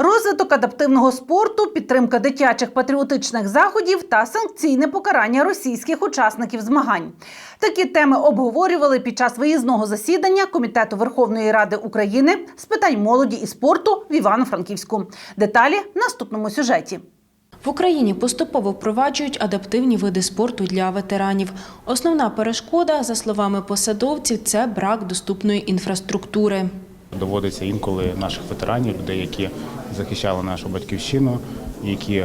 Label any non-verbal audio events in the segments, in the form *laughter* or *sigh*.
Розвиток адаптивного спорту, підтримка дитячих патріотичних заходів та санкційне покарання російських учасників змагань. Такі теми обговорювали під час виїзного засідання Комітету Верховної Ради України з питань молоді і спорту в Івано-Франківську. Деталі в наступному сюжеті. В Україні поступово впроваджують адаптивні види спорту для ветеранів. Основна перешкода, за словами посадовців, це брак доступної інфраструктури. Доводиться інколи наших ветеранів, людей, які захищали нашу батьківщину, які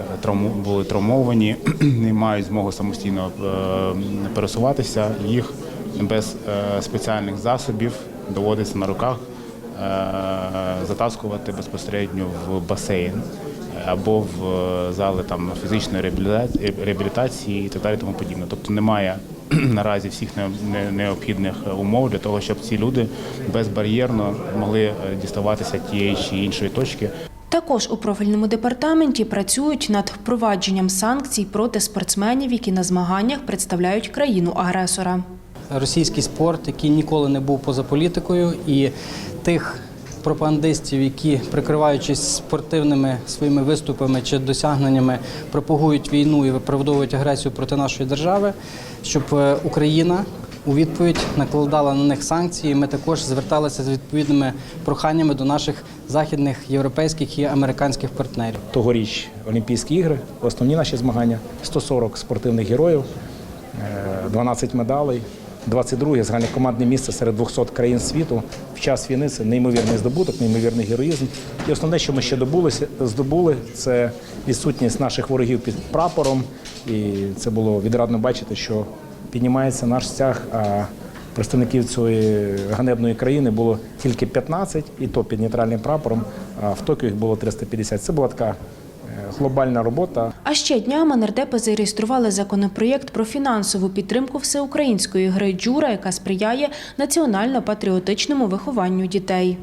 були травмовані, *clears throat* не мають змоги самостійно е, пересуватися. Їх без е, спеціальних засобів доводиться на руках е, затаскувати безпосередньо в басейн або в зали там фізичної реабілітації і так далі. Тому подібне. Тобто немає *clears throat* наразі всіх не- не- необхідних умов для того, щоб ці люди безбар'єрно могли е, діставатися тієї чи іншої точки. Також у профільному департаменті працюють над впровадженням санкцій проти спортсменів, які на змаганнях представляють країну-агресора. російський спорт, який ніколи не був поза політикою, і тих пропагандистів, які, прикриваючись спортивними своїми виступами чи досягненнями, пропагують війну і виправдовують агресію проти нашої держави, щоб е, Україна у відповідь накладала на них санкції. Ми також зверталися з відповідними проханнями до наших західних європейських і американських партнерів. Тогоріч Олімпійські ігри, основні наші змагання, 140 спортивних героїв, е, 12 медалей, 22 загальнокомандне місце серед 200 країн світу. В час війни це неймовірний здобуток, неймовірний героїзм. І основне, що ми ще добулися, здобули, це відсутність наших ворогів під прапором. І це було відрадно бачити, що піднімається наш стяг. А Представників цієї ганебної країни було тільки 15, і то під нейтральним прапором. А в Токіо їх було 350. Це була така глобальна робота. А ще днями нардепи зареєстрували законопроєкт про фінансову підтримку всеукраїнської гри «Джура», яка сприяє національно-патріотичному вихованню дітей.